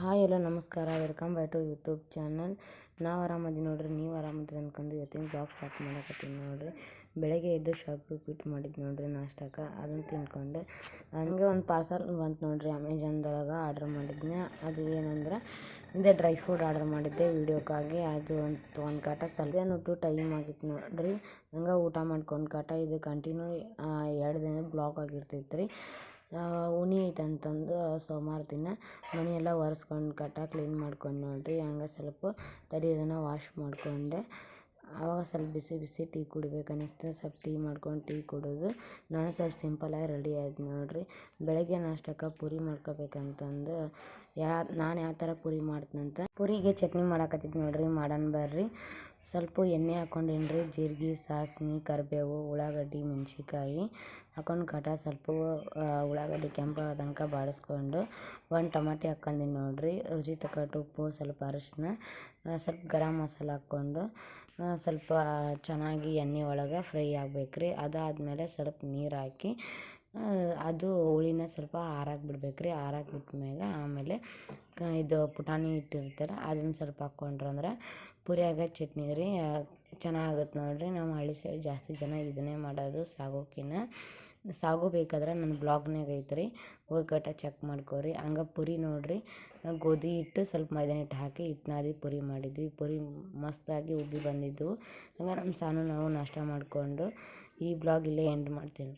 Hi ಎಲ್ಲ ನಮಸ್ಕಾರ, welcome back to YouTube channel. ನಾವು ಆರಾಮದಿ ನೋಡ್ರಿ, ನೀವು ಆರಾಮದ್ರಿ ಅಂದ್ಕೊಂಡು ಇವತ್ತಿನ ಬ್ಲಾಗ್ ಸ್ಟಾರ್ಟ್ ಮಾಡಕತ್ತೀನಿ ನೋಡ್ರಿ. ಬೆಳಗ್ಗೆ ಎದ್ದು ಶಾಪ್ ಕ್ವಿಟ್ ಮಾಡಿದ್ದು ನೋಡ್ರಿ ನಾಷ್ಟಕ್ಕೆ ಅದನ್ನು ತಿನ್ಕೊಂಡು. ಹಂಗೆ ಒಂದು ಪಾರ್ಸಲ್ ಬಂತು ನೋಡ್ರಿ ಅಮೆಝಾನ್ದೊಳಗೆ ಆರ್ಡ್ರ್ ಮಾಡಿದ್ನ. ಅದು ಏನಂದ್ರೆ, ಇದೇ ಡ್ರೈ ಫ್ರೂಟ್ ಆರ್ಡರ್ ಮಾಡಿದ್ದೆ ವೀಡಿಯೋಕ್ಕಾಗಿ. ಅದು ಒಂದು ಒಂದು ಕಾಟ ತಲೆನೂ ಟೈಮ್ ಆಗಿತ್ತು ನೋಡ್ರಿ. ಹಂಗೆ ಊಟ ಮಾಡ್ಕೊಂಡು ಕಾಟ ಇದು ಕಂಟಿನ್ಯೂ ಎರಡು ದಿನ ಬ್ಲಾಕ್ ಆಗಿರ್ತೈತೆ ರೀ ಉನಿ ಐತೆ ಅಂತಂದು ಸೋಮವಾರ ದಿನ ಮನೆಯೆಲ್ಲ ಒರೆಸ್ಕೊಂಡು ಕಟ್ಟ ಕ್ಲೀನ್ ಮಾಡ್ಕೊಂಡು ನೋಡಿರಿ. ಹಂಗೆ ಸ್ವಲ್ಪ ತಲೆ ಇದನ್ನು ವಾಶ್ ಮಾಡಿಕೊಂಡೆ. ಆವಾಗ ಸ್ವಲ್ಪ ಬಿಸಿ ಬಿಸಿ ಟೀ ಕುಡಿಬೇಕು ಅನ್ನಿಸ್ತು ಸ್ವಲ್ಪ ಟೀ ಮಾಡ್ಕೊಂಡು ಟೀ ಕುಡಿದು. ನಾನು ಸ್ವಲ್ಪ ಸಿಂಪಲಾಗಿ ರೆಡಿ ಆಯ್ತು ನೋಡಿರಿ. ಬೆಳಗ್ಗೆ ನಾಷ್ಟಕ್ಕೆ ಪೂರಿ ಮಾಡ್ಕೋಬೇಕಂತಂದು, ಯಾ, ನಾನು ಯಾವ ಥರ ಪೂರಿ ಮಾಡ್ತೀನಂತ ಪೂರಿಗೆ ಚಟ್ನಿ ಮಾಡಾಕತ್ತಿದ್ದು ನೋಡ್ರಿ ಮಾಡೋಣ ಬರ್ರಿ. ಸ್ವಲ್ಪ ಎಣ್ಣೆ ಹಾಕ್ಕೊಂಡೇನಿ ರೀ ಜೀರಿಗೆ ಸಾಸ್ಮಿ ಕರಿಬೇವು, ಉಳ್ಳಾಗಡ್ಡಿ, ಮೆಣ್ಸಿನ್ಕಾಯಿ ಹಾಕೊಂಡು ಕಟ ಸ್ವಲ್ಪ ಉಳ್ಳಾಗಡ್ಡಿ ಕೆಂಪು ತನಕ ಬಾಡಿಸ್ಕೊಂಡು ಒಂದು ಟಮಾಟಿ ಹಾಕ್ಕಂದೀನಿ ನೋಡಿರಿ. ರುಚಿ ತಕ್ಕಟ್ಟು ಉಪ್ಪು, ಸ್ವಲ್ಪ ಅರಿಶಿನ ಸ್ವಲ್ಪ ಗರಂ ಮಸಾಲ ಹಾಕ್ಕೊಂಡು ಸ್ವಲ್ಪ ಚೆನ್ನಾಗಿ ಎಣ್ಣೆ ಒಳಗೆ ಫ್ರೈ ಆಗ್ಬೇಕು ರೀ ಅದಾದಮೇಲೆ ಸ್ವಲ್ಪ ನೀರು ಹಾಕಿ ಅದು ಹುಳಿನ ಸ್ವಲ್ಪ ಆರಾಕ ಬಿಡ್ಬೇಕು ರೀ ಆರಾಕ ಬಿಟ್ಮೇಲೆ ಆಮೇಲೆ ಇದು ಪುಟಾಣಿ ಇಟ್ಟಿರ್ತಾರೆ. ಅದನ್ನು ಸ್ವಲ್ಪ ಹಾಕ್ಕೊಂಡ್ರಂದ್ರೆ ಪುರಿಯಾಗ ಚಟ್ನಿ ರೀ ಚೆನ್ನಾಗತ್ತೆ ನೋಡಿರಿ. ನಮ್ಮ ಹಳ್ಳಿ ಸೈಡ್ ಜಾಸ್ತಿ ಜನ ಇದನ್ನೇ ಮಾಡೋದು ಸಾಗೋಕಿನ ಸಾಗು ಬೇಕಾದ್ರೆ ನನ್ನ ಬ್ಲಾಗ್ನಾಗ ಐತೆ ರೀ ಹೋಗಿ ಕಟ್ಟ ಚೆಕ್ ಮಾಡ್ಕೊರಿ. ಹಂಗೆ ಪುರಿ ನೋಡಿರಿ, ಗೋಧಿ ಹಿಟ್ಟು ಸ್ವಲ್ಪ ಮೈದಾನ ಹಿಟ್ಟು ಹಾಕಿ ಹಿಟ್ಟು ನಾದಿ ಪುರಿ ಮಾಡಿದ್ವಿ. ಪುರಿ ಮಸ್ತಾಗಿ ಉಬ್ಬಿ ಬಂದಿದ್ದವು ಹಂಗೆ ನಮ್ಮ ಸಾನು ನಾವು ನಾಷ್ಟ ಮಾಡಿಕೊಂಡು ಈ ಬ್ಲಾಗ್ ಇಲ್ಲೇ ಎಂಡ್ ಮಾಡ್ತೀನಿ